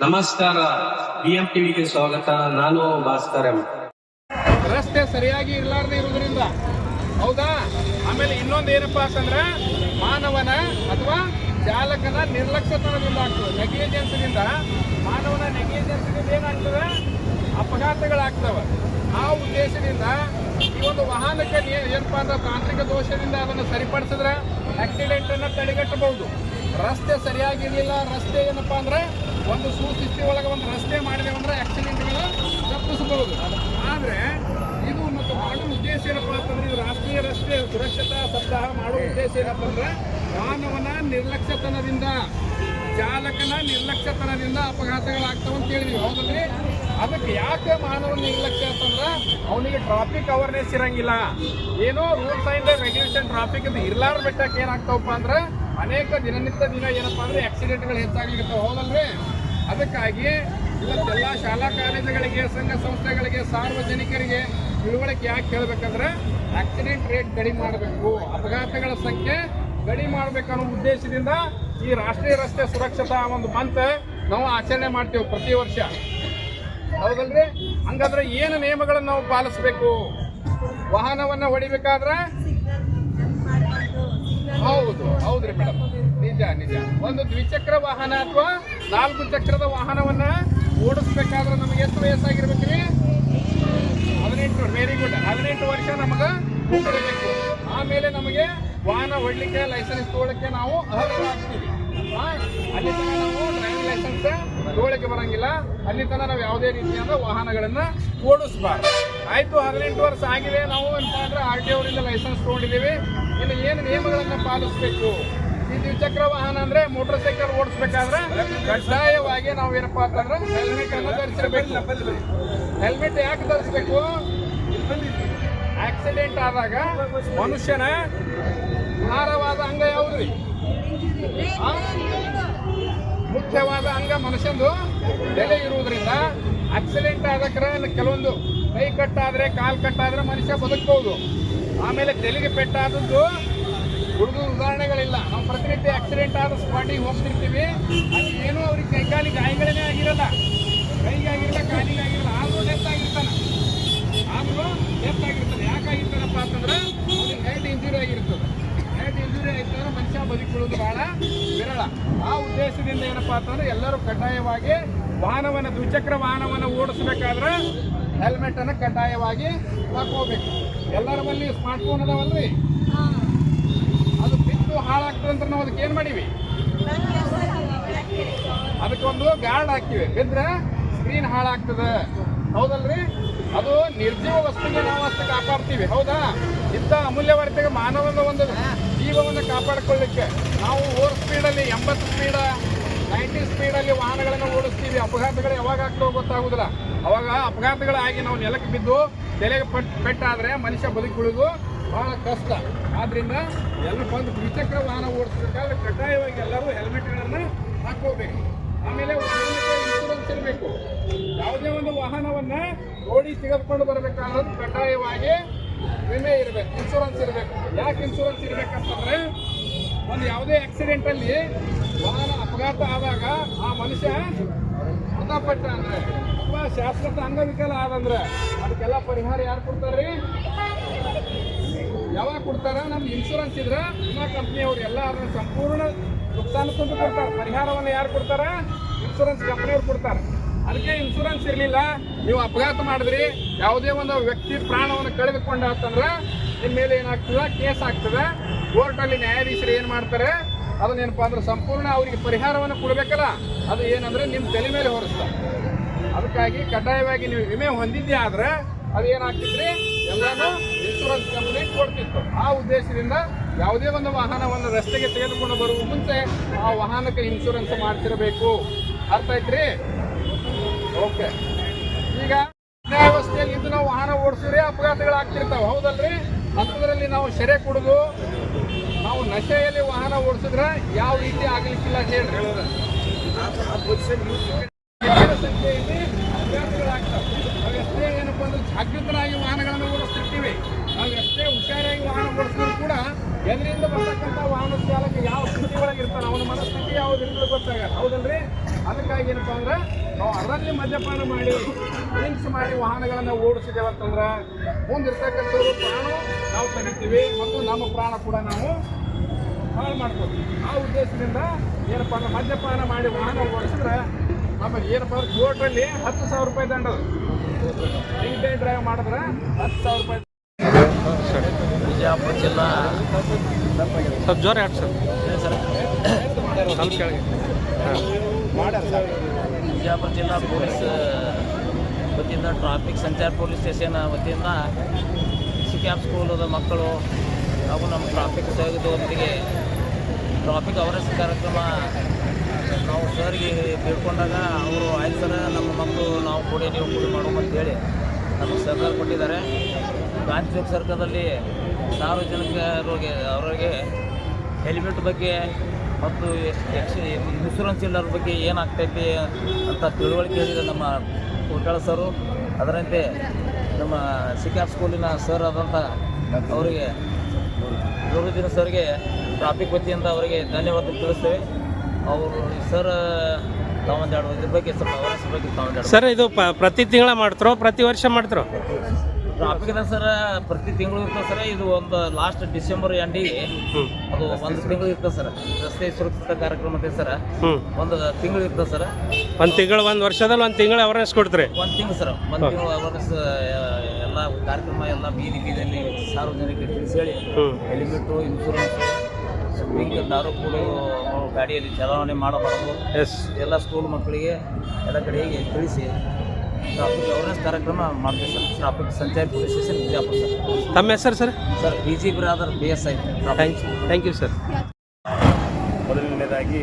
ನಮಸ್ಕಾರ. ಬಿಎಂ ಟಿವಿಗೆ ಸ್ವಾಗತ. ನಾನು ಭಾಸ್ಕರ್ ಎಂ. ರಸ್ತೆ ಸರಿಯಾಗಿ ಇರಲಾರ್ದೆ ಇರುವುದರಿಂದ, ಹೌದಾ? ಆಮೇಲೆ ಇನ್ನೊಂದು ಏನಪ್ಪಾ ಅಂತಂದ್ರೆ, ಮಾನವನ ಅಥವಾ ಚಾಲಕನ ನಿರ್ಲಕ್ಷ್ಯತನದಿಂದ ಆಗ್ತದೆ. ನೆಗ್ಲಿಜೆನ್ಸ್ನಿಂದ ಮಾನವನ ನೆಗ್ಲಿಜೆನ್ಸ್ನಿಂದ ಏನಾಗ್ತದೆ? ಅಪಘಾತಗಳಾಗ್ತವೆ. ಆ ಉದ್ದೇಶದಿಂದ ಈ ಒಂದು ವಾಹನಕ್ಕೆ ಏನಪ್ಪಾ ಅಂದ್ರೆ ತಾಂತ್ರಿಕ ದೋಷದಿಂದ ಅದನ್ನು ಸರಿಪಡಿಸಿದ್ರೆ ಆಕ್ಸಿಡೆಂಟ್ ಅನ್ನ ತಡೆಗಟ್ಟಬಹುದು. ರಸ್ತೆ ಸರಿಯಾಗಿರಲಿಲ್ಲ, ರಸ್ತೆ ಏನಪ್ಪಾ ಅಂದ್ರೆ ಒಂದು ಸುಸ್ಥಿತಿ ಒಳಗೆ ಒಂದು ರಸ್ತೆ ಮಾಡಿದೆ ಅಂದ್ರೆ ಆಕ್ಸಿಡೆಂಟ್ಗಳು ತಪ್ಪಿಸಬಹುದು ಆದರೆ ಇದು ಮತ್ತು ಮಾಡೋ ಉದ್ದೇಶ ಏನಪ್ಪಾ ಅಂತಂದ್ರೆ ಇದು ರಾಷ್ಟ್ರೀಯ ರಸ್ತೆ ಸುರಕ್ಷತಾ ಸಪ್ತಾಹ ಮಾಡೋ ಉದ್ದೇಶ ಏನಪ್ಪ ಅಂದ್ರೆ ಮಾನವನ ನಿರ್ಲಕ್ಷ್ಯತನದಿಂದ, ಚಾಲಕನ ನಿರ್ಲಕ್ಷ್ಯತನದಿಂದ ಅಪಘಾತಗಳಾಗ್ತಾವ ಅಂತ ಹೇಳಿದ್ವಿ. ಹೌದಲ್ರಿ ಅದಕ್ಕೆ ಯಾಕೆ ಮಾನವ ನಿರ್ಲಕ್ಷ್ಯ ಅಂತಂದ್ರೆ ಅವನಿಗೆ ಟ್ರಾಫಿಕ್ ಅವೇರ್ನೆಸ್ ಇರಂಗಿಲ್ಲ. ಏನೋ ರೂಲ್ಸ್ ಅಂಡ್ ರೆಗ್ಯುಲೇಷನ್ ಟ್ರಾಫಿಕ್ ಅಂತ ಇರ್ಲಾರ ಬೆಟ್ಟಕ್ಕೆ ಏನಾಗ್ತಾವಪ್ಪ ಅಂದ್ರೆ ಅನೇಕ ದಿನನಿತ್ಯ ದಿನ ಏನಪ್ಪಾ ಅಂದ್ರೆ ಆಕ್ಸಿಡೆಂಟ್ಗಳು ಹೆಚ್ಚಾಗ್ಲಿಕ್ಕೆ ಹೌದಲ್ರಿ? ಅದಕ್ಕಾಗಿ ಇವತ್ತೆಲ್ಲ ಶಾಲಾ ಕಾಲೇಜುಗಳಿಗೆ, ಸಂಘ ಸಂಸ್ಥೆಗಳಿಗೆ, ಸಾರ್ವಜನಿಕರಿಗೆ ತಿಳುವಳಿಕೆ ಯಾಕೆ ಕೇಳಬೇಕಂದ್ರೆ ಆಕ್ಸಿಡೆಂಟ್ ರೇಟ್ ಕಡಿಮೆ ಮಾಡಬೇಕು. ಅಪಘಾತಗಳ ಸಂಖ್ಯೆ ಕಡಿಮೆ ಮಾಡಬೇಕನ್ನೋ ಉದ್ದೇಶದಿಂದ ಈ ರಾಷ್ಟ್ರೀಯ ರಸ್ತೆ ಸುರಕ್ಷತಾ ಒಂದು ಮಂತ್ ನಾವು ಆಚರಣೆ ಮಾಡ್ತೇವೆ ಪ್ರತಿ ವರ್ಷ. ಹೌದಲ್ರಿ? ಹಂಗಾದ್ರೆ ಏನು ನಿಯಮಗಳನ್ನು ನಾವು ಪಾಲಿಸಬೇಕು? ವಾಹನವನ್ನು ಹೊಡಿಬೇಕಾದ್ರೆ ಹೌದ್ರಿ ಮೇಡಮ್ ನಿಜ ನಿಜ. ಒಂದು ದ್ವಿಚಕ್ರ ವಾಹನ ಅಥವಾ ನಾಲ್ಕು ಚಕ್ರದ ವಾಹನವನ್ನ ಓಡಿಸ್ಬೇಕಾದ್ರೆ ನಮಗೆ ಎಷ್ಟು ವಯಸ್ಸಾಗಿರ್ಬೇಕ್ರಿ? ಹದಿನೆಂಟು. ವೆರಿ ಗುಡ್ ಹದಿನೆಂಟು ವರ್ಷ ನಮಗೆ ಕೊಡಬೇಕು ಆಮೇಲೆ ನಮಗೆ ವಾಹನ ಹೊಡ್ಲಿಕ್ಕೆ ಲೈಸೆನ್ಸ್ ತಗೊಳಕ್ಕೆ ನಾವು ಅಲ್ಲಿ ತನಕ ನಾವು ಡ್ರೈವಿಂಗ್ ಲೈಸೆನ್ಸ್ ತಗೊಳಕ್ಕೆ ಬರಂಗಿಲ್ಲ. ಅಲ್ಲಿ ತನಕ ನಾವು ಯಾವುದೇ ರೀತಿಯಾದ ವಾಹನಗಳನ್ನ ಓಡಿಸ್ಬಾರ್ದು. ಆಯ್ತು, ಹದಿನೆಂಟು ವರ್ಷ ಆಗಿದೆ. ನಾವು ಅಂತಂದ್ರೆ ಅಂದ್ರೆ ಆರ್ ಟಿ ಅವರಿಂದ ಲೈಸೆನ್ಸ್ ತಗೊಂಡಿದ್ದೀವಿ. ಇನ್ನು ಏನು ನಿಯಮಗಳನ್ನು ಪಾಲಿಸಬೇಕು? ಈ ದ್ವಿಚಕ್ರ ವಾಹನ ಅಂದ್ರೆ ಮೋಟರ್ ಸೈಕಲ್ ಓಡಿಸ್ಬೇಕಾದ್ರೆ ಕಡ್ಡಾಯವಾಗಿ ನಾವು ಏನಪ್ಪಾ ಅಂತಂದ್ರೆ ಹೆಲ್ಮೆಟ್ ಅನ್ನು ಧರಿಸಿರ್ಬೇಕು. ಹೆಲ್ಮೆಟ್ ಯಾಕೆ ಧರಿಸ್ಬೇಕು? ಆಕ್ಸಿಡೆಂಟ್ ಆದಾಗ ಮನುಷ್ಯನ ಭಾರವಾದ ಅಂಗ ಯಾವುದ್ರಿ? ಮುಖ್ಯವಾದ ಅಂಗ ಮನುಷ್ಯಂದು ಬೆಲೆ ಇರುವುದರಿಂದ ಆಕ್ಸಿಡೆಂಟ್ ಆದ ಕೆಲವೊಂದು ಕೈ ಕಟ್ಟಾದ್ರೆ, ಕಾಲ್ ಆದ್ರೆ ಮನುಷ್ಯ ಬದುಕಬಹುದು ಆಮೇಲೆ ತೆಲಿಗೆ ಪೆಟ್ಟಾದದ್ದು ಹುಡುಗ ಉದಾಹರಣೆಗಳಿಲ್ಲ. ನಾವು ಪ್ರತಿನಿತ್ಯ ಆಕ್ಸಿಡೆಂಟ್ ಆದ ಸ್ಪಾಟಿಗೆ ಹೋಗ್ತಿರ್ತೀವಿ. ಅಲ್ಲಿ ಏನೂ ಅವ್ರಿಗೆ ಕೈಕಾಲಿ ಗಾಯಗಳೇ ಆಗಿರಲ್ಲ. ಕೈಗೆ ಆಗಿರಲ್ಲ ಕಾಲಿಗೆ ಆಗಿರಲ್ಲ ಆದರೂ ಡೆತ್ ಆಗಿರ್ತಾನೆ. ಆದರೂ ಡೆತ್ ಆಗಿರ್ತಾನೆ. ಯಾಕಾಗಿರ್ತಾನಪ್ಪ ಅಂತಂದ್ರೆ ಹೆಡ್ ಇಂಜುರಿ ಆಗಿರ್ತದೆ. ಹೆಡ್ ಇಂಜುರಿ ಆಯ್ತಂದ್ರೆ ಮನುಷ್ಯ ಬದುಕೊಳ್ಳೋದು ಬಹಳ ವಿರಳ. ಆ ಉದ್ದೇಶದಿಂದ ಏನಪ್ಪ ಅಂತಂದ್ರೆ ಎಲ್ಲರೂ ಕಡ್ಡಾಯವಾಗಿ ವಾಹನವನ್ನು ದ್ವಿಚಕ್ರ ವಾಹನವನ್ನು ಓಡಿಸ್ಬೇಕಾದ್ರೆ ಹೆಲ್ಮೆಟ್ ಅನ್ನು ಕಡ್ಡಾಯವಾಗಿ ಹಾಕೋಬೇಕು. ಎಲ್ಲರ ಬಳಿ ಸ್ಮಾರ್ಟ್ ಫೋನ್ ಅದಾವಲ್ರಿ? ಅದು ಬಿದ್ದು ಹಾಳಾಗ್ತದೆ ಅಂತ ನಾವು ಅದಕ್ಕೆ ಏನ್ ಮಾಡೀವಿ? ಅದಕ್ಕೊಂದು ಗಾರ್ಡ್ ಹಾಕಿವಿ ಬಿದ್ರೆ ಸ್ಕ್ರೀನ್ ಹಾಳಾಗ್ತದೆ. ಹೌದಲ್ರಿ? ಅದು ನಿರ್ಜೀವ ವಸ್ತುಗೆ ನಾವು ಅಷ್ಟು ಕಾಪಾಡ್ತೀವಿ. ಹೌದಾ? ಇಂಥ ಅಮೂಲ್ಯವಾದ ಮಾನವನ ಒಂದು ಜೀವವನ್ನು ಕಾಪಾಡಿಕೊಳ್ಳಿಕ್ಕೆ ನಾವು ಓವರ್ ಸ್ಪೀಡಲ್ಲಿ ಎಂಬತ್ತು ಸ್ಪೀಡ ನೈಂಟಿ ಸ್ಪೀಡಲ್ಲಿ ವಾಹನಗಳನ್ನು ಓಡಿಸ್ತೀವಿ. ಅಪಘಾತಗಳು ಯಾವಾಗ ಆಗ್ತಾವ ಗೊತ್ತಾಗುದಿಲ್ಲ. ಅವಾಗ ಅಪಘಾತಗಳಾಗಿ ನಾವು ನೆಲಕ್ಕೆ ಬಿದ್ದು ತಲೆಗೆ ಪಟ್ ಪೆಟ್ಟಾದ್ರೆ ಮನುಷ್ಯ ಬದುಕುಳಿದು ಬಹಳ ಕಷ್ಟ. ಆದ್ರಿಂದ ಎಲ್ಲ ಬಂದು ದ್ವಿಚಕ್ರ ವಾಹನ ಓಡಿಸ್ಬೇಕಾದ್ರೆ ಕಡ್ಡಾಯವಾಗಿ ಎಲ್ಲರೂ ಹೆಲ್ಮೆಟ್ಗಳನ್ನು ಹಾಕೋಬೇಕು ಆಮೇಲೆ ಇನ್ಶೂರೆನ್ಸ್ ಇರಬೇಕು. ಯಾವುದೇ ಒಂದು ವಾಹನವನ್ನ ಓಡಿ ತೆಗೆದುಕೊಂಡು ಬರಬೇಕಾದ್ರೂ ಕಡ್ಡಾಯವಾಗಿ ವಿಮೆ ಇರಬೇಕು ಇನ್ಶೂರೆನ್ಸ್ ಇರಬೇಕು. ಯಾಕೆ ಇನ್ಶೂರೆನ್ಸ್ ಇರಬೇಕಂತಂದ್ರೆ ಒಂದು ಯಾವುದೇ ಆಕ್ಸಿಡೆಂಟ್ ಅಲ್ಲಿ ವಾಹನ ಅಪಘಾತ ಆದಾಗ ಆ ಮನುಷ್ಯ ಮೃತಪಟ್ಟ ಅಂದ್ರೆ. ಅಥವಾ ಶಾಶ್ವತ ಅಂಗವಿಕಲ ಆದಂದ್ರೆ ಅದಕ್ಕೆಲ್ಲ ಪರಿಹಾರ ಯಾರು ಕೊಡ್ತಾರ್ರಿ? ಯಾವಾಗ ಕೊಡ್ತಾರ? ನಮ್ಗೆ ಇನ್ಶೂರೆನ್ಸ್ ಇದ್ರೆ ವಿಮಾ ಕಂಪ್ನಿಯವ್ರು ಎಲ್ಲ ಅದನ್ನ ಸಂಪೂರ್ಣ ನುಕ್ಸಾನ ತಂದು ಕೊಡ್ತಾರೆ ಪರಿಹಾರವನ್ನು ಯಾರು ಕೊಡ್ತಾರ? ಇನ್ಶೂರೆನ್ಸ್ ಕಂಪ್ನಿಯವ್ರು ಕೊಡ್ತಾರೆ. ಅದಕ್ಕೆ ಇನ್ಶೂರೆನ್ಸ್ ಇರಲಿಲ್ಲ, ನೀವು ಅಪಘಾತ ಮಾಡಿದ್ರಿ, ಯಾವುದೇ ಒಂದು ವ್ಯಕ್ತಿ ಪ್ರಾಣವನ್ನು ಕಳೆದುಕೊಂಡ ಅಂತಂದ್ರೆ ನಿಮ್ಮ ಮೇಲೆ ಏನಾಗ್ತದೆ? ಕೇಸ್ ಆಗ್ತದೆ. ಕೋರ್ಟಲ್ಲಿ ನ್ಯಾಯಾಧೀಶರು ಏನು ಮಾಡ್ತಾರೆ? ಅದನ್ನೇನಪ್ಪ ಅಂದ್ರೆ ಸಂಪೂರ್ಣ ಅವರಿಗೆ ಪರಿಹಾರವನ್ನು ಕೊಡಬೇಕಲ್ಲ, ಅದು ಏನಂದ್ರೆ ನಿಮ್ಮ ತಲೆ ಮೇಲೆ ಹೊರಿಸ್ತಾರೆ ಅದಕ್ಕಾಗಿ ಕಡ್ಡಾಯವಾಗಿ ನೀವು ವಿಮೆ ಹೊಂದಿದ್ದೆ ಆದ್ರೆ ಅದು ಏನಾಗ್ತಿದ್ರಿ ಎಲ್ಲಾನು ಇನ್ಶೂರೆನ್ಸ್ ಕಂಪನಿ ಕೊಡ್ತಿತ್ತು. ಆ ಉದ್ದೇಶದಿಂದ ಯಾವುದೇ ಒಂದು ವಾಹನವನ್ನು ರಸ್ತೆಗೆ ತೆಗೆದುಕೊಂಡು ಬರುವ ಮುಂಚೆ ಆ ವಾಹನಕ್ಕೆ ಇನ್ಶೂರೆನ್ಸ್ ಮಾಡ್ತಿರಬೇಕು. ಅರ್ಥ ಐತ್ರಿ ಓಕೆ. ಈಗ ವ್ಯವಸ್ಥೆಯಲ್ಲಿ ಇದ್ದು ನಾವು ವಾಹನ ಓಡಿಸಿದ್ರೆ ಅಪಘಾತಗಳಾಗ್ತಿರ್ತಾವೆ. ಹೌದಲ್ರಿ? ಅಂಥದ್ರಲ್ಲಿ ನಾವು ಸೆರೆ ಕುಡಿದು ನಾವು ನಶೆಯಲ್ಲಿ ವಾಹನ ಓಡಿಸಿದ್ರೆ ಯಾವ ರೀತಿ ಆಗಲಿಕ್ಕಿಲ್ಲ ಅಂತ ಹೇಳಿ ಹೇಳೋದು ಅಪಘಾತಗಳಾಗ್ತವೆ ಎಷ್ಟೇ ಏನಪ್ಪ ಅಂದ್ರೆ ಜಾಗೃತರಾಗಿ ವಾಹನಗಳನ್ನು ಓಡಿಸ್ತಿರ್ತೀವಿ, ನಾವು ಎಷ್ಟೇ ಹುಷಾರಾಗಿ ವಾಹನ ಓಡಿಸಿದ್ರು ಕೂಡ ಎದರಿಂದ ಬರ್ತಕ್ಕಂಥ ವಾಹನ ಚಾಲಕ ಯಾವ ಸ್ಥಿತಿ ಇರ್ತಾನೆ, ಅವನ ಮನಸ್ಥಿತಿ ಯಾವ್ದು ಇರ್ತದೆ ಗೊತ್ತಾಗಲ್ಲ. ಹೌದಲ್ರಿ? ಅದಕ್ಕಾಗಿ ಏನಪ್ಪ ಅಂದ್ರೆ ನಾವು ಅದರಲ್ಲಿ ಮದ್ಯಪಾನ ಮಾಡಿ ಡ್ರಿಂಕ್ಸ್ ಮಾಡಿ ವಾಹನಗಳನ್ನು ಓಡಿಸಿದೇವಂತಂದ್ರೆ ಮುಂದಿರ್ತಕ್ಕಂಥವ್ರು ಪ್ರಾಣ ನಾವು ತೆಗಿತೀವಿ ಮತ್ತು ನಮ್ಮ ಪ್ರಾಣ ಕೂಡ ನಾವು ಹಾಳು ಮಾಡ್ಕೋತೀವಿ. ಆ ಉದ್ದೇಶದಿಂದ ಏನಪ್ಪ ಅಂದ್ರೆ ಮದ್ಯಪಾನ ಮಾಡಿ ವಾಹನ ಓಡಿಸಿದ್ರೆ ಆಮೇಲೆ ಏನಪ್ಪ ಅಂದ್ರೆ ಕೋರ್ಟಲ್ಲಿ ಹತ್ತು ಸಾವಿರ ರೂಪಾಯಿ ದಂಡ ಡ್ರಿಂಕ್ ಡೇ ಡ್ರೈವ್ ಮಾಡಿದ್ರೆ ಹತ್ತು ಸಾವಿರ ರೂಪಾಯಿ ಬಿಜಾಪುರ ಜಿಲ್ಲಾ ಸ್ವಲ್ಪ ಜೋರ ಯಾಕೆ ಸರ್. ಸ್ವಲ್ಪ ಕೆಳಗೆ ಬಿಜಾಪುರ ಜಿಲ್ಲಾ ಪೊಲೀಸ್ ವತಿಯಿಂದ ಟ್ರಾಫಿಕ್ ಸಂಚಾರ ಪೊಲೀಸ್ ಸ್ಟೇಷನ್ ವತಿಯಿಂದ ಸಿ ಸಿಕ್ಯಾಪ್ ಸ್ಕೂಲದ ಮಕ್ಕಳು ಹಾಗೂ ನಮ್ಮ ಟ್ರಾಫಿಕ್ ಸಹಯೋಗದೊಂದಿಗೆ ಟ್ರಾಫಿಕ್ ಅವೇರ್ನೆಸ್ ಕಾರ್ಯಕ್ರಮ, ನಾವು ಸರ್ಗೆ ಬೇಡ್ಕೊಂಡಾಗ ಅವರು, ಆಯ್ತು ಸರ್ ನಮ್ಮ ಮಕ್ಕಳು ನಾವು ಕೂಡಿ ನೀವು ಕೂಡಿ ಮಾಡೋಣ ಅಂತೇಳಿ ನಮಗೆ ಸರ್ಕಾರ ಕೊಟ್ಟಿದ್ದಾರೆ. ಗಾಂಧಿ ಚೌಕ್ ಸರ್ಕಾರದಲ್ಲಿ ಸಾರ್ವಜನಿಕರಿಗೆ ಅವರಿಗೆ ಹೆಲ್ಮೆಟ್ ಬಗ್ಗೆ ಮತ್ತು ಎಕ್ಸ್ ಇನ್ಶೂರೆನ್ಸ್ ಇಲ್ಲರ ಬಗ್ಗೆ ಏನಾಗ್ತೈತಿ ಅಂತ ತಿಳುವಳಿಕೆ ಹೇಳಿದ ನಮ್ಮ ಕೋಟಾಳ ಸರು. ಅದರಂತೆ ನಮ್ಮ ಸಿಕ್ಕಾರ್ ಸ್ಕೂಲಿನ ಸರ್ ಆದಂಥ ಅವರಿಗೆ ನೂರುದ್ದೀನ ಸರ್ಗೆ ಟ್ರಾಫಿಕ್ ವತಿಯಿಂದ ಅವರಿಗೆ ಧನ್ಯವಾದ ತಿಳಿಸ್ತೇವೆ. ಅವರು ಸರ್ ತಾವೊಂದೆರಡು ಇದ್ರ ಬಗ್ಗೆ ಸ್ವಲ್ಪ ಅವೇರ್ನೆಸ್ ಬಗ್ಗೆ ತಾವೊಂದೆರಡು ಸರ್ ಇದು ಪ ಪ್ರತಿ ತಿಂಗಳ ಮಾಡ್ತಾರೋ ಪ್ರತಿ ವರ್ಷ ಮಾಡ್ತಾರೋ? ಟ್ರಾಫಿಕ್ ಸರ್ ಪ್ರತಿ ತಿಂಗಳು ಇರ್ತದೆ ಸರ್ ಇದು ಒಂದು ಲಾಸ್ಟ್ ಡಿಸೆಂಬರ್ ಎಂಡಿಗೆ ಹ್ಞೂ ಅದು ಒಂದು ತಿಂಗಳು ಇರ್ತದೆ ಸರ್. ರಸ್ತೆ ಸುರಕ್ಷಿತ ಕಾರ್ಯಕ್ರಮ ಸರ್. ಹ್ಞೂ ಒಂದು ತಿಂಗಳು ಇರ್ತದೆ ಸರ್. ಒಂದು ತಿಂಗಳು ಒಂದು ವರ್ಷದಲ್ಲಿ ಒಂದು ತಿಂಗಳು ಅವೇರ್ನೆಸ್ ಕೊಡ್ತಾರೆ? ಒಂದು ತಿಂಗಳು ಸರ್. ಒಂದು ತಿಂಗಳು ಅವೇರ್ನೆಸ್ ಎಲ್ಲ ಕಾರ್ಯಕ್ರಮ ಎಲ್ಲ ಬೀದಿ ಬೀದಿಯಲ್ಲಿ ಸಾರ್ವಜನಿಕರಿಗೆ ತಿಳಿಸಿ ಹೇಳಿ. ಹ್ಞೂ ಹೆಲ್ಮೆಟು ಇನ್ಶೂರೆನ್ಸ್ ಡ್ರಿಂಕ್ ದಾರು ಕೂಡ ಗಾಡಿಯಲ್ಲಿ ಚಲಾವಣೆ ಮಾಡಬಾರದು. ಎಸ್ ಎಲ್ಲ ಸ್ಕೂಲ್ ಮಕ್ಕಳಿಗೆ ಎಲ್ಲ ಕಡೆಗೆ ತಿಳಿಸಿ ಟ್ರಾಫಿಕ್ ಅವೇರ್ನೆಸ್ ಕಾರ್ಯಕ್ರಮ ಮಾಡ್ತೀವಿ ಸರ್. ಟ್ರಾಫಿಕ್ ಸಂಚಾರಿ ಪೊಲೀಸ್ ಸ್ಟೇಷನ್ ಬಿಜಾಪುರ ಸರ್. ತಮ್ಮ ಹೆಸರು sir? Sir B G brother B S I thank you thank you sir ಮೊದಲನೇದಾಗಿ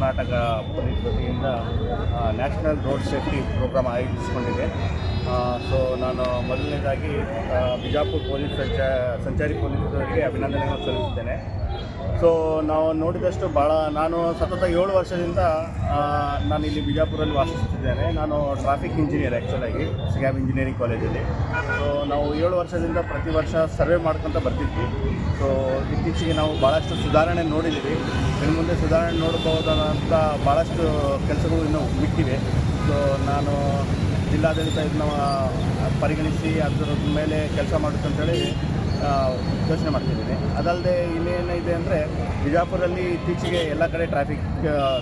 ಕರ್ನಾಟಕ ಪೊಲೀಸ್ ವತಿಯಿಂದ ನ್ಯಾಷನಲ್ ರೋಡ್ ಸೇಫ್ಟಿ ಪ್ರೋಗ್ರಾಮ್ ಆಯೋಜಿಸಿಕೊಂಡಿದೆ. ಸೊ ನಾನು ಮೊದಲನೇದಾಗಿ ಬಿಜಾಪುರ್ ಪೊಲೀಸ್ ಸಂಚಾ, ಸಂಚಾರಿ ಪೊಲೀಸರಿಗೆ ಅಭಿನಂದನೆಗಳನ್ನು ಸಲ್ಲಿಸುತ್ತೇನೆ. ಸೊ ನಾವು ನೋಡಿದಷ್ಟು ಭಾಳ ನಾನು ಸತತ ಏಳು ವರ್ಷದಿಂದ ನಾನು ಇಲ್ಲಿ ಬಿಜಾಪುರಲ್ಲಿ ವಾಸಿಸುತ್ತಿದ್ದೇನೆ. ನಾನು ಟ್ರಾಫಿಕ್ ಇಂಜಿನಿಯರ್ ಆ್ಯಕ್ಚುಲಾಗಿ ಸಿಗ್ಯಾಬ್ ಇಂಜಿನಿಯರಿಂಗ್ ಕಾಲೇಜಲ್ಲಿ ಸೊ ನಾವು ಏಳು ವರ್ಷದಿಂದ ಪ್ರತಿ ವರ್ಷ ಸರ್ವೆ ಮಾಡ್ಕೊತ ಬರ್ತಿದ್ವಿ. ಸೊ ಇತ್ತೀಚೆಗೆ ನಾವು ಭಾಳಷ್ಟು ಸುಧಾರಣೆ ನೋಡಿದ್ದೀವಿ. ಇನ್ನು ಮುಂದೆ ಸುಧಾರಣೆ ನೋಡಬಹುದಾದಂಥ ಭಾಳಷ್ಟು ಕೆಲಸಗಳು ಇನ್ನೂ ಬಿಟ್ಟಿವೆ. ಸೊ ನಾನು ಜಿಲ್ಲಾಡಳಿತ ಇದನ್ನ ಪರಿಗಣಿಸಿ ಅದರ ಮೇಲೆ ಕೆಲಸ ಮಾಡುತ್ತಂತೇಳಿ ಯೋಚನೆ ಮಾಡ್ತಿದ್ದೀನಿ ಅದಲ್ಲದೆ ಇನ್ನೇನಿದೆ ಅಂದರೆ ಬಿಜಾಪುರಲ್ಲಿ ಇತ್ತೀಚೆಗೆ ಎಲ್ಲ ಕಡೆ ಟ್ರಾಫಿಕ್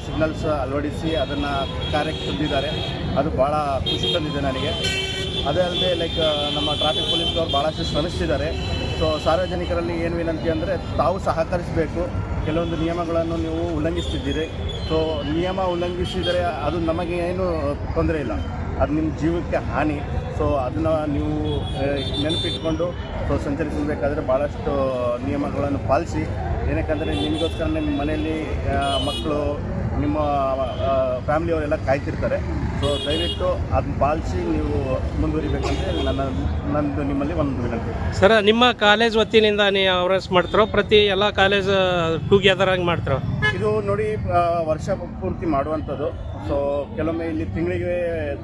ಸಿಗ್ನಲ್ಸ್ ಅಳವಡಿಸಿ ಅದನ್ನು ಕಾರ್ಯಕ್ಕೆ ತಂದಿದ್ದಾರೆ. ಅದು ಭಾಳ ಖುಷಿ ತಂದಿದೆ ನನಗೆ. ಅದೇ ಅಲ್ಲದೆ ಲೈಕ್ ನಮ್ಮ ಟ್ರಾಫಿಕ್ ಪೊಲೀಸ್ನವ್ರು ಭಾಳಷ್ಟು ಶ್ರಮಿಸ್ತಿದ್ದಾರೆ. ಸೊ ಸಾರ್ವಜನಿಕರಲ್ಲಿ ಏನು ವಿನಂತಿ ಅಂದರೆ ತಾವು ಸಹಕರಿಸಬೇಕು. ಕೆಲವೊಂದು ನಿಯಮಗಳನ್ನು ನೀವು ಉಲ್ಲಂಘಿಸ್ತಿದ್ದೀರಿ. ಸೊ ನಿಯಮ ಉಲ್ಲಂಘಿಸಿದರೆ ಅದು ನಮಗೆ ಏನು ತೊಂದರೆ ಇಲ್ಲ. ಅದು ನಿಮ್ಮ ಜೀವಕ್ಕೆ ಹಾನಿ. ಸೊ ಅದನ್ನು ನೀವು ನೆನಪಿಟ್ಕೊಂಡು ಸೊ ಸಂಚರಿಸಬೇಕಾದ್ರೆ ಭಾಳಷ್ಟು ನಿಯಮಗಳನ್ನು ಪಾಲಿಸಿ. ಏನಕ್ಕಂದರೆ ನಿಮಗೋಸ್ಕರ ನಿಮ್ಮ ಮನೆಯಲ್ಲಿ ಮಕ್ಕಳು ನಿಮ್ಮ ಫ್ಯಾಮಿಲಿಯವರೆಲ್ಲ ಕಾಯ್ತಿರ್ತಾರೆ. ಸೊ ದಯವಿಟ್ಟು ಅದನ್ನ ಪಾಲಿಸಿ ನೀವು ಮುಂದುವರಿಬೇಕಂದ್ರೆ ನನ್ನ ನಂದು ನಿಮ್ಮಲ್ಲಿ ಒಂದು ವಿನಂತಿ. ಸರ್ ನಿಮ್ಮ ಕಾಲೇಜ್ ವತಿಯಿಂದ ನೀವು ಅವರೇಸ್ ಮಾಡ್ತಾರೋ? ಪ್ರತಿ ಎಲ್ಲ ಕಾಲೇಜ್ ಟುಗೆದರ್ ಆಗಿ ಮಾಡ್ತಾರೋ? ಇದು ನೋಡಿ ವರ್ಷ ಪೂರ್ತಿ ಮಾಡುವಂಥದ್ದು. ಸೊ ಕೆಲವೊಮ್ಮೆ ಇಲ್ಲಿ ತಿಂಗಳಿಗೆ,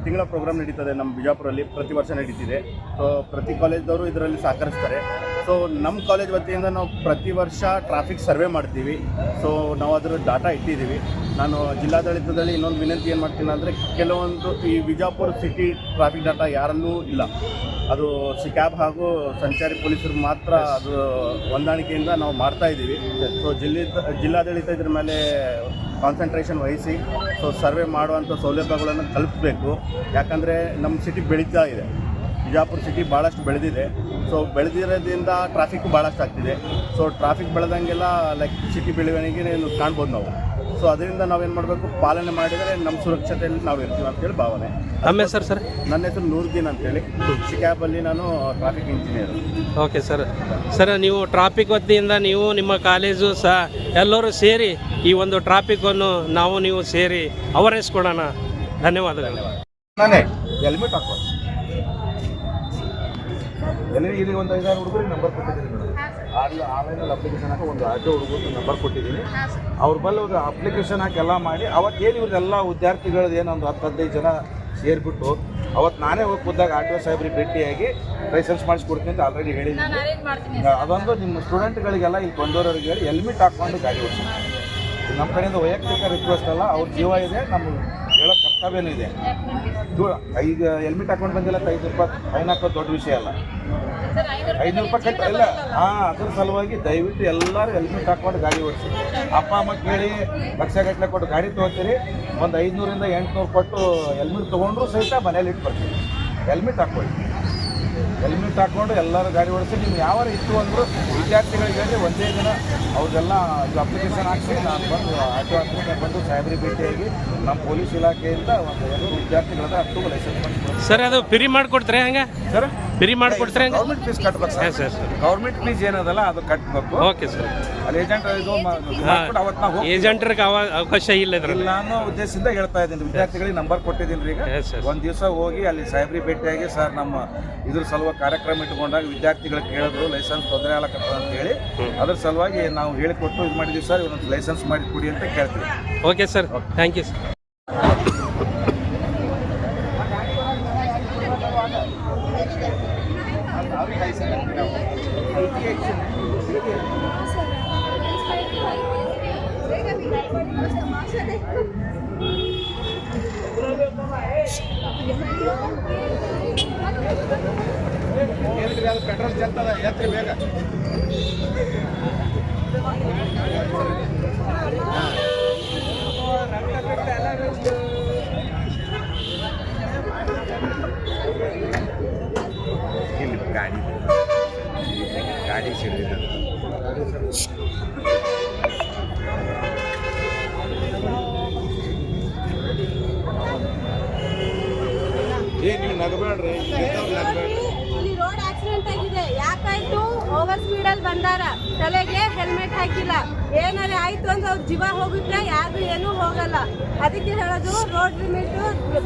ತಿಂಗಳ ಪ್ರೋಗ್ರಾಮ್ ನಡೀತದೆ ನಮ್ಮ ಬಿಜಾಪುರಲ್ಲಿ, ಪ್ರತಿ ವರ್ಷ ನಡೀತಿದೆ. ಸೊ ಪ್ರತಿ ಕಾಲೇಜ್ದವರು ಇದರಲ್ಲಿ ಸಹಕರಿಸ್ತಾರೆ. ಸೊ ನಮ್ಮ ಕಾಲೇಜ್ ವತಿಯಿಂದ ನಾವು ಪ್ರತಿ ವರ್ಷ ಟ್ರಾಫಿಕ್ ಸರ್ವೆ ಮಾಡ್ತೀವಿ. ಸೊ ನಾವು ಅದರ ಡಾಟಾ ಇಟ್ಟಿದ್ದೀವಿ. ನಾನು ಜಿಲ್ಲಾಡಳಿತದಲ್ಲಿ ಇನ್ನೊಂದು ವಿನಂತಿ ಏನು ಮಾಡ್ತೀನಿ ಅಂದರೆ, ಕೆಲವೊಂದು ಈ ಬಿಜಾಪುರ ಸಿಟಿ ಟ್ರಾಫಿಕ್ ಡಾಟಾ ಯಾರಲ್ಲೂ ಇಲ್ಲ. ಅದು ಸಿ ಕ್ಯಾಬ್ ಹಾಗೂ ಸಂಚಾರಿ ಪೊಲೀಸರು ಮಾತ್ರ ಅದು ಹೊಂದಾಣಿಕೆಯಿಂದ ನಾವು ಮಾಡ್ತಾ ಇದ್ದೀವಿ. ಸೊ ಜಿಲ್ಲೆ ಜಿಲ್ಲಾಡಳಿತ ಇದ್ರ ಮೇಲೆ ಕಾನ್ಸಂಟ್ರೇಷನ್ ವಹಿಸಿ ಸೊ ಸರ್ವೆ ಮಾಡುವಂಥ ಸೌಲಭ್ಯಗಳನ್ನು ಕಲ್ಪಿಸಬೇಕು. ಯಾಕಂದರೆ ನಮ್ಮ ಸಿಟಿ ಬೆಳೀತಾ ಇದೆ. ಬಿಜಾಪುರ ಸಿಟಿ ಭಾಳಷ್ಟು ಬೆಳೆದಿದೆ. ಸೊ ಬೆಳೆದಿರೋದ್ರಿಂದ ಟ್ರಾಫಿಕ್ ಭಾಳಷ್ಟು ಆಗ್ತಿದೆ ಸೊ ಟ್ರಾಫಿಕ್ ಬೆಳೆದಂಗೆಲ್ಲ ಲೈಕ್ ಸಿಟಿ ಬೆಳವಣಿಗೆ ಕಾಣ್ಬೋದು ನಾವು. ಸೊ ಅದರಿಂದ ನಾವೇನು ಮಾಡಬೇಕು? ಪಾಲನೆ ಮಾಡಿದರೆ ನಮ್ಮ ಸುರಕ್ಷತೆಯಲ್ಲಿ ನಾವು ಇರ್ತೀವಿ ಅಂತೇಳಿ ಭಾವನೆ. ನಮ್ಮ ಹೆಸರು ಸರ್? ನನ್ನ ಹೆಸರು ನೂರುದ್ದೀನ್ ಅಂತೇಳಿ ಅಲ್ಲಿ ನಾನು traffic engineer okay sir. Sir ನೀವು ಟ್ರಾಫಿಕ್ ವತಿಯಿಂದ ನೀವು ನಿಮ್ಮ ಕಾಲೇಜು ಸಹ ಎಲ್ಲರೂ ಸೇರಿ ಈ ಒಂದು ಟ್ರಾಫಿಕನ್ನು ನಾವು ನೀವು ಸೇರಿ ಅವರೈಸ್ಕೊಡೋಣ ಕೊಡೋಣ. ಧನ್ಯವಾದಗಳು. ನಾನೇ ಹೆಲ್ಮೆಟ್ ಹಾಕೋಣ ಎಲ್ಲಿ ಇಲ್ಲಿ ಒಂದು ಐದಾರು ಹುಡುಗರಿಗೆ ನಂಬರ್ ಕೊಟ್ಟಿದ್ದೀನಿ ಆನ್ಲೈನಲ್ಲಿ ಅಪ್ಲಿಕೇಶನ್ ಹಾಕಿ ಒಂದು ಆಟೋ ಹುಡುಗ ನಂಬರ್ ಕೊಟ್ಟಿದ್ದೀನಿ. ಅವ್ರ ಬಲ್ಲಿ ಒಂದು ಅಪ್ಲಿಕೇಶನ್ ಹಾಕಿ ಎಲ್ಲ ಮಾಡಿ ಅವತ್ತೇನು ಇವ್ರದ್ದೆಲ್ಲ ವಿದ್ಯಾರ್ಥಿಗಳದ್ದು ಏನೊಂದು ಒಂದು ಹತ್ತು ಹದಿನೈದು ಜನ ಸೇರಿಬಿಟ್ಟು ಅವತ್ತು ನಾನೇ ಹೋಗಿ ಖುದ್ದಾಗ ಆಟೋ ಟಿ ಒ ಸಾಹೇಬ್ರಿಗೆ ಭೇಟಿಯಾಗಿ ಲೈಸೆನ್ಸ್ ಮಾಡಿಸ್ಕೊಡ್ತೀನಿ ಅಂತ ಆಲ್ರೆಡಿ ಹೇಳಿದ್ದೀನಿ. ಅದೊಂದು ನಿಮ್ಮ ಸ್ಟೂಡೆಂಟ್ಗಳಿಗೆಲ್ಲ ಇಲ್ಲಿ ಬಂದವರಿಗೆ ಹೇಳಿ ಹೆಲ್ಮೆಟ್ ಹಾಕ್ಕೊಂಡು ಗಾಡಿ ಓಡಿಸಿ. ನಮ್ಮ ಕಡೆಯಿಂದ ವೈಯಕ್ತಿಕ ರಿಕ್ವೆಸ್ಟ್ ಅಲ್ಲ ಅವ್ರ ಜೀವ ಇದೆ ನಮ್ಮ ಕರ್ತವ್ಯನೂ ಇದೆ. ಈಗ ಹೆಲ್ಮೆಟ್ ಹಾಕೊಂಡು ಬಂದಿಲ್ಲ ಐದು ರೂಪಾಯಿ ಫೈನ್ ಹಾಕೋದು ದೊಡ್ಡ ವಿಷಯ ಅಲ್ಲ. ಐನೂರು ರೂಪಾಯಿ ಕಟ್ಟ ಇಲ್ಲ ಹಾಂ ಅದ್ರ ಸಲುವಾಗಿ ದಯವಿಟ್ಟು ಎಲ್ಲರೂ ಹೆಲ್ಮೆಟ್ ಹಾಕೊಂಡು ಗಾಡಿ ಓಡಿಸಿ ಅಪ್ಪ ಅಮ್ಮ ಕೇಳಿ ಲಕ್ಷ ಗಟ್ಟಲೆ ಕೊಟ್ಟು ಗಾಡಿ ತೊಗೊತೀರಿ. ಒಂದು ಐದುನೂರಿಂದ ಎಂಟುನೂರು ಕೊಟ್ಟು ಹೆಲ್ಮೆಟ್ ತೊಗೊಂಡ್ರು ಸಹಿತ ಮನೇಲಿ ಇಟ್ಟು ಬರ್ತೀವಿ ಹೆಲ್ಮೆಟ್ ಹಾಕೊಳ್ಳಿ. ಹೆಲ್ಮೆಟ್ ಹಾಕ್ಕೊಂಡು ಎಲ್ಲರೂ ಗಾಡಿ ಓಡಿಸಿ ನೀವು ಯಾವ ಇತ್ತು ಅಂದರು ವಿದ್ಯಾರ್ಥಿಗಳಿಗೆ ಹೇಳಿ ಒಂದೇ ದಿನ ಅವ್ರಿಗೆಲ್ಲ ಇದು ಅಪ್ಲಿಕೇಶನ್ ಹಾಕಿಸಿ ನಾನು ಬಂದು ಆಟೋ ಆಫೀಸ್ನಾಗ ಬಂದು ಸಾಹೇಬ್ರಿಗೆ ಭೇಟಿಯಾಗಿ ನಮ್ಮ ಪೊಲೀಸ್ ಇಲಾಖೆಯಿಂದ ಒಂದು ಎರಡು ವಿದ್ಯಾರ್ಥಿಗಳದ ಹತ್ತು ಲೈಸೆನ್ಸ್ ಸರ್ ಅದು ಫ್ರೀ ಮಾಡಿಕೊಡ್ತಾರೆ ಹಂಗೆ? ಸರ್ ಫ್ರೀ ಮಾಡಿಕೊಡ್ತಾರೆ ಗೌರ್ಮೆಂಟ್ ಫೀಸ್ ಕಟ್ಬೇಕು ಸರ್. ಸರ್ ಗೌರ್ಮೆಂಟ್ ಫೀಸ್ ಏನದಲ್ಲ ಅದು ಕಟ್ಬೇಕು. ಓಕೆ ಸರ್ ಅಲ್ಲಿ ಏಜೆಂಟ್ ಇದು ಅವತ್ತು ನಾವು. ಏಜೆಂಟ್ರಿಗೆ ಅವ ಅವಕಾಶ ಇಲ್ಲ ಇದ್ರಲ್ಲಿ. ಇಲ್ಲ ಅನ್ನೋ ಉದ್ದೇಶದಿಂದ ಹೇಳ್ತಾ ಇದ್ದೀನಿ. ವಿದ್ಯಾರ್ಥಿಗಳಿಗೆ ನಂಬರ್ ಕೊಟ್ಟಿದ್ದೀನಿ ಈಗ. ಒಂದ್ ದಿವಸ ಹೋಗಿ ಅಲ್ಲಿ ಸಾಹೇಬ್ರಿ ಭೇಟಿಯಾಗಿ ಸರ್ ನಮ್ಮ ಇದ್ರ ಸಲುವಾಗಿ ಕಾರ್ಯಕ್ರಮ ಇಟ್ಕೊಂಡಾಗ ವಿದ್ಯಾರ್ಥಿಗಳಿಗೆ ಕೇಳಿದ್ರು ಲೈಸೆನ್ಸ್ ತೊಂದರೆ ಆಗಲಕ್ಕ ಅಂತ ಹೇಳಿ. ಅದ್ರ ಸಲುವಾಗಿ ನಾವು ಹೇಳಿಕೊಟ್ಟು ಇದು ಮಾಡಿದ್ದೀವಿ ಸರ್. ಇವನೊಂದು ಲೈಸೆನ್ಸ್ ಮಾಡಿ ಕೊಡಿ ಅಂತ ಕೇಳ್ತೀವಿ. Okay sir thank you sir petrol ಚೆಲ್ತದ ಎತ್ತಿ ಬೇಗ ಗಾಡಿ ಗಾಡಿ ಸಿಡಿದ ಏ, ನೀವು ನಗಬೇಡ್ರಿ ಇಲ್ಲಿ ರೋಡ್ ಆಕ್ಸಿಡೆಂಟ್ ಆಗಿದೆ. ಯಾಕಾಯ್ತು? ಓವರ್ ಸ್ಪೀಡ್ ಅಲ್ಲಿ ಬಂದಾರ. ತಲೆಗೆ ಹೆಲ್ಮೆಟ್ ಹಾಕಿಲ್ಲ. ಏನಾರ ಆಯ್ತು ಅಂದ್ರೆ ಅವ್ರ ಜೀವ ಹೋಗುತ್ತೆ. ಯಾರು ಏನು ಹೋಗಲ್ಲ. ಅದಕ್ಕೆ ಹೇಳೋದು ರೋಡ್ ಲಿಮಿಟ್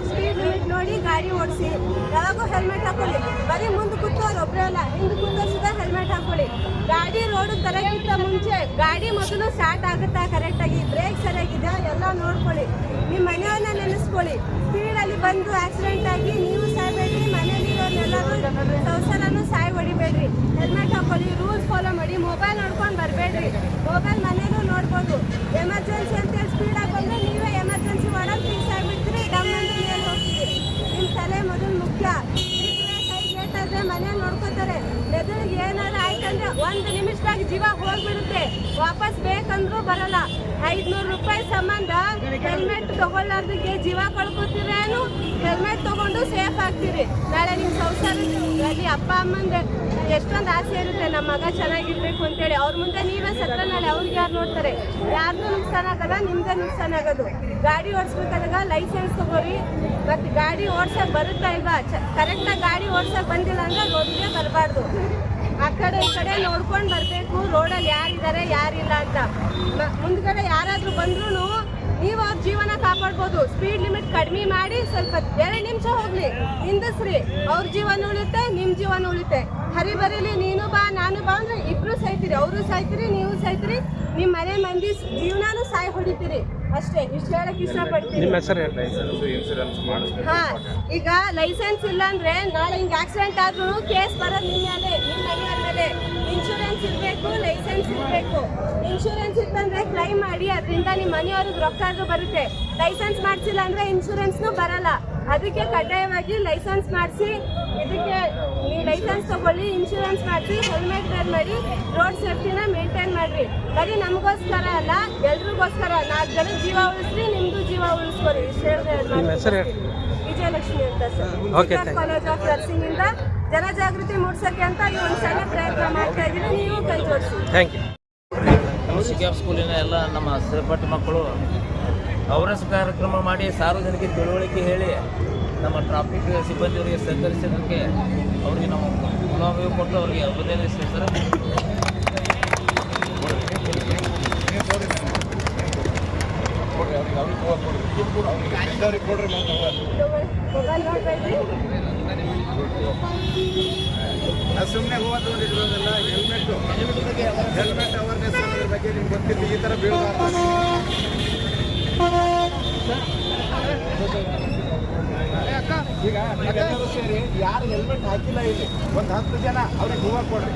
ಸ್ಪೀಡ್ ಲಿಮಿಟ್ ನೋಡಿ ಗಾಡಿ ಓಡಿಸಿ. ಯಾವಾಗೂ ಹೆಲ್ಮೆಟ್ ಹಾಕೊಳ್ಳಿ. ಬರೀ ಮುಂದೆ ಕೂತವ್ರು ಒಬ್ಬರೇ ಅಲ್ಲ. ಹಿಂದೆ ಕೂತವ್ರು ಸುಧಾ ಹೆಲ್ಮೆಟ್ ಹಾಕೊಳ್ಳಿ. ಗಾಡಿ ರೋಡ್ ತಲೆಗಿಂತ ಮುಂಚೆ ಗಾಡಿ ಮೊದಲು ಸ್ಟಾರ್ಟ್ ಆಗುತ್ತಾ ಕರೆಕ್ಟಾಗಿ ಬ್ರೇಕ್ ಸರಿಯಾಗಿದೆ ಎಲ್ಲ ನೋಡ್ಕೊಳ್ಳಿ. ನಿಮ್ಮ ಮನೆಯವ್ರನ್ನ ನೆನೆಸ್ಕೊಳ್ಳಿ ಸ್ಪೀಡಲ್ಲಿ ಬಂದು ಆಕ್ಸಿಡೆಂಟ್ ಆಗಿ ನೀವು ಸಾಯ್ಬೇಡ್ರಿ, ಮನೇಲಿ ಸಂಸಾರನು ಸಾಯ್ ಹೊಡಿಬೇಡ್ರಿ. ಹೆಲ್ಮೆಟ್ ಹಾಕೊಳ್ಳಿ ರೂಲ್ಸ್ ಫಾಲೋ ಮಾಡಿ ಮೊಬೈಲ್ ನೋಡ್ಕೊಂಡು ಬರಬೇಡ್ರಿ. ಮೊಬೈಲ್ ಮನೇಲೂ ನೋಡ್ಬೋದು. ಎಮರ್ಜೆನ್ಸಿ ಅಂತೇಳಿ ಸ್ಪೀಡಾಗಿ ಬಂದರೆ ನೀವೇ ಎಮರ್ಜೆನ್ಸಿ ಮಾಡೋದು ಫಿಕ್ಸ್ ಆಗಿಬಿಡ್ತೀರಿ ನಿಮ್ ನಿಮ್ಮ ತಲೆ ಮೊದಲು ಮುಖ್ಯ. ಕೈ ಮನೆ ನೋಡ್ಕೋತಾರೆ. ಮೆದುಳಿಗೆ ಏನಾದ್ರು ಆಯ್ತಂದ್ರೆ ಒಂದು ನಿಮಿಷದಾಗ ಜೀವ ಹೋಗ್ಬಿಡುತ್ತೆ. ವಾಪಸ್ ಬೇಕಂದ್ರೂ ಬರಲ್ಲ. ಐದ್ನೂರು ರೂಪಾಯಿ ಸಂಬಂಧ ಹೆಲ್ಮೆಟ್ ತಗೊಳ್ಳಾರ್ದಕ್ಕೆ ಜೀವ ಕಳ್ಕೊತೀರೇನು ಹೆಲ್ಮೆಟ್ ತಗೊಂಡು ಸೇಫ್ ಆಗ್ತೀರಿ. ನಾಳೆ ನಿಮ್ಮ ಸಂಸಾರದಲ್ಲಿ ಅಪ್ಪ, ಅಮ್ಮಂದ್ರೆ ಎಷ್ಟೊಂದು ಆಸೆ ಇರುತ್ತೆ. ನಮ್ಮ ಮಗ ಚೆನ್ನಾಗಿರ್ಬೇಕು ಅಂತೇಳಿ. ಅವ್ರ ಮುಂದೆ ನೀವೇ ಸತ್ರ ನಾಳೆ ಅವ್ರಿಗೆ ಯಾರು ನೋಡ್ತಾರೆ? ಯಾರ್ದು ನುಕ್ಸಾನ ಆಗಲ್ಲ, ನಿಮ್ದೇ ನುಕ್ಸಾನ ಆಗೋದು. ಗಾಡಿ ಓಡಿಸ್ಬೇಕಾದಾಗ ಲೈಸೆನ್ಸ್ ತಗೋರಿ. ಮತ್ತೆ ಗಾಡಿ ಓಡ್ಸಕ್ ಬರುತ್ತಾ ಇಲ್ವಾ? ಕರೆಕ್ಟಾಗಿ ಗಾಡಿ ಓಡ್ಸಕ್ ಬಂದಿಲ್ಲ ಅಂದ್ರೆ ಬರಬಾರ್ದು. ಆ ಕಡೆ ಈ ಕಡೆ ನೋಡ್ಕೊಂಡು ಬರಬೇಕು. ರೋಡಲ್ಲಿ ಯಾರಿದ್ದಾರೆ, ಯಾರಿಲ್ಲ ಅಂತ. ಮುಂದ್ಗಡೆ ಯಾರಾದ್ರೂ ಬಂದ್ರು ನೀವು ಅವ್ರ ಜೀವನ ಕಾಪಾಡ್ಬೋದು. ಸ್ಪೀಡ್ ಲಿಮಿಟ್ ಕಡಿಮೆ ಮಾಡಿ ಸ್ವಲ್ಪ ಎರಡು ನಿಮಿಷ ಹೋಗ್ಲಿ. ನಿಂದಿಸ್ರಿ ಅವ್ರ ಜೀವನ ಉಳಿತೆ ನಿಮ್ ಜೀವನ ಉಳಿತೆ ಹರಿ ಬರೀಲಿ, ನೀನು ಬಾ, ನಾನು ಬಾ ಅಂದ್ರೆ ಇಬ್ರು ಸಾಯ್ತೀರಿ, ಅವರು ಸಾಯ್ತೀರಿ, ನೀವು ಸಾಯ್ತೀರಿ. ನಿಮ್ಮ ಮನೆ ಮಂದಿ ಜೀವನಾನು ಸಾಯ್ ಹೊಡಿತೀರಿ. ಅಷ್ಟೇ ಇಷ್ಟು ಹೇಳಕ್ ಇಷ್ಟಪಡ್ತೀನಿ. ನಿಮ್ಮ ಹೆಸರು ಹೇಳಿ ಇನ್ಸೂರೆನ್ಸ್ ಮಾಡಿಸ್ಬೇಕು ಹಾ ಈಗ ಲೈಸೆನ್ಸ್ ಇಲ್ಲ ಅಂದ್ರೆ ನಾಳೆ ಹಿಂಗ್ ಆಕ್ಸಿಡೆಂಟ್ ಆದ್ರೂ ಕೇಸ್ ಬರೋದು ನಿಮ್ಮ ಮೇಲೆ ನಿಮ್ಮ ಮನೆ ಮೇಲೆ ಇನ್ಶೂರೆನ್ಸ್ ಇರಬೇಕು ಲೈಸೆನ್ಸ್ ಇರಬೇಕು. ಇನ್ಶೂರೆನ್ಸ್ ಇತ್ತಂದ್ರೆ ಕ್ಲೈಮ್ ಮಾಡಿ ಅದರಿಂದ ನಿಮ್ಮ ಮನೆಯವ್ರಿಗೆ ರೊಕ್ಕ ಆದ್ರೂ ಬರುತ್ತೆ. ಲೈಸೆನ್ಸ್ ಮಾಡಿಸಿಲ್ಲ ಅಂದ್ರೆ ಇನ್ಶೂರೆನ್ಸ್ನು ಬರಲ್ಲ. ಅದಕ್ಕೆ ಕಡ್ಡಾಯವಾಗಿ ಲೈಸೆನ್ಸ್ ಮಾಡಿಸಿ ಇದಕ್ಕೆ ನೀವು ಲೈಸೆನ್ಸ್ ತಗೊಳ್ಳಿ ಇನ್ಶೂರೆನ್ಸ್ ಮಾಡಿಸಿ ಹೆಲ್ಮೆಟ್ ವೇರ್ ಮಾಡಿ ರೋಡ್ ಸೇಫ್ಟಿನ ಮೇಂಟೈನ್ ಮಾಡಿರಿ. ಬರೀ ನಮಗೋಸ್ಕರ ಅಲ್ಲ ಎಲ್ರಿಗೋಸ್ಕರ ನಾಲ್ಕು ಜನ ಜೀವ ಉಳಿಸ್ರಿ ನಿಮ್ದು ಜೀವ ಉಳಿಸ್ಕೊರಿ. ವಿಜಯಲಕ್ಷ್ಮಿ ಅಂತ ಸರ್. ಕಾಲೇಜ್ ಆಫ್ ನರ್ಸಿಂಗ್ ಇಂದ ಜನಜಾಗೃತಿ ಮೂಡ್ಸಕ್ಕೆ ಅಂತ ಈ ಒಂದು ಸಣ್ಣ ಪ್ರಯತ್ನ ಮಾಡ್ತಾ ಇದ್ದೀನಿ. ನೀವು ಕೈ ಜೋಡಿಸಿ. ಥ್ಯಾಂಕ್ ಯು ಸ್ಕೂಲಿನ ಎಲ್ಲ ನಮ್ಮ ಶ್ರೀಪಟ್ಟ ಮಕ್ಕಳು ಅವರಸ್ ಕಾರ್ಯಕ್ರಮ ಮಾಡಿ ಸಾರ್ವಜನಿಕ ತಿಳುವಳಿಕೆ ಹೇಳಿ ನಮ್ಮ ಟ್ರಾಫಿಕ್ ಸಿಬ್ಬಂದಿಯವರಿಗೆ ಸಹಕರಿಸಿದ್ದಕ್ಕೆ ಅವರಿಗೆ ನಾವು ಗುಲಾಬಿ ಕೊಟ್ಟು ಅವರಿಗೆ ಅಭಿನಂದಿಸ್ತೀವಿ ಸರ್ ಸುಮ್ಮನೆ ಹೋಗೋದು ಇರೋದಲ್ಲ ಹೆಲ್ಮೆಟ್ ಹೆಲ್ಮೆಟ್ ಅವೇರ್ನೆಸ್ ಬಗ್ಗೆ ನಿಮ್ಗೆ ಗೊತ್ತಿಲ್ಲ ಈ ಥರ ಅಕ್ಕ ಈಗ ನೀವೆಲ್ಲರೂ ಸೇರಿ ಯಾರು ಹೆಲ್ಮೆಟ್ ಹಾಕಿಲ್ಲ ಇಲ್ಲಿ ಒಂದು ಹತ್ತು ಜನ ಅವ್ರಿಗೆ ಹೂವು ಕೊಡ್ರಿ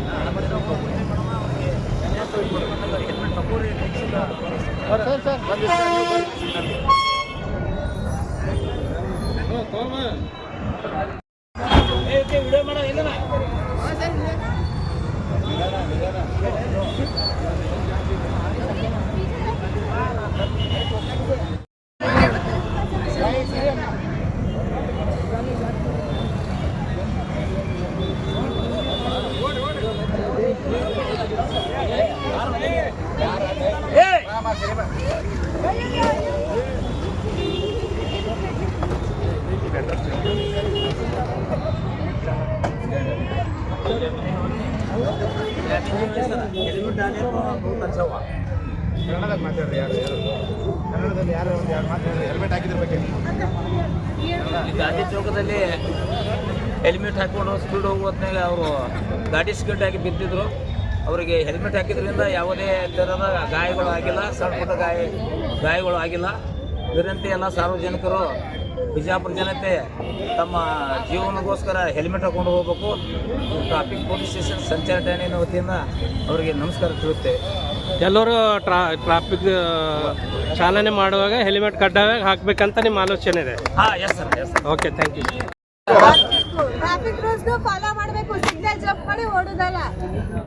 ಕನ್ನಡದಲ್ಲಿ ಮಾತಾಡ್ರಿ ಯಾರು ಯಾರು ಕನ್ನಡದಲ್ಲಿ ಯಾರು ಒಂದು ಯಾರು ಮಾತಾಡ್ರಿ ಹೆಲ್ಮೆಟ್ ಹಾಕಿದ್ರ ಬಗ್ಗೆ ಈ ಚೌಕದಲ್ಲಿ ಹೆಲ್ಮೆಟ್ ಹಾಕೊಂಡು ಸ್ಪೀಡ್ ಹೋಗುವ ಹೊತ್ನಾಗ ಅವರು ಗಾಡಿ ಆಗಿ ಬಿದ್ದಿದ್ರು. ಅವರಿಗೆ ಹೆಲ್ಮೆಟ್ ಹಾಕಿದ್ರಿಂದ ಯಾವುದೇ ಥರದ ಗಾಯಗಳು ಆಗಿಲ್ಲ, ಸಣ್ಣ ಪುಟ್ಟ ಗಾಯ, ಗಾಯಗಳು ಆಗಿಲ್ಲ. ಇದರಂತೆ ಎಲ್ಲ ಸಾರ್ವಜನಿಕರು, ಬಿಜಾಪುರ ಜನತೆ ತಮ್ಮ ಜೀವನಗೋಸ್ಕರ ಹೆಲ್ಮೆಟ್ ಹಾಕೊಂಡು ಹೋಗಬೇಕು. ಟ್ರಾಫಿಕ್ ಪೊಲೀಸ್ ಸ್ಟೇಷನ್ ಸಂಚಾರ ಠಾಣೆಯ ವತಿಯಿಂದ ಅವರಿಗೆ ನಮಸ್ಕಾರ ತಿಳಿಸ್ತೇವೆ. ಎಲ್ಲರೂ ಟ್ರಾ ಟ್ರಾಫಿಕ್ ಚಾಲನೆ ಮಾಡುವಾಗ ಹೆಲ್ಮೆಟ್ ಕಡ್ಡಾಯವಾಗಿ ಹಾಕ್ಬೇಕಂತ ನಿಮ್ಮ ಆಲೋಚನೆ ಇದೆ? Okay thank you traffic rules follow ಮಾಡಬೇಕು. ಸಿಗ್ನಲ್ ಜಂಪ್ ಮಾಡಿ ಓಡುದಲ್ಲ.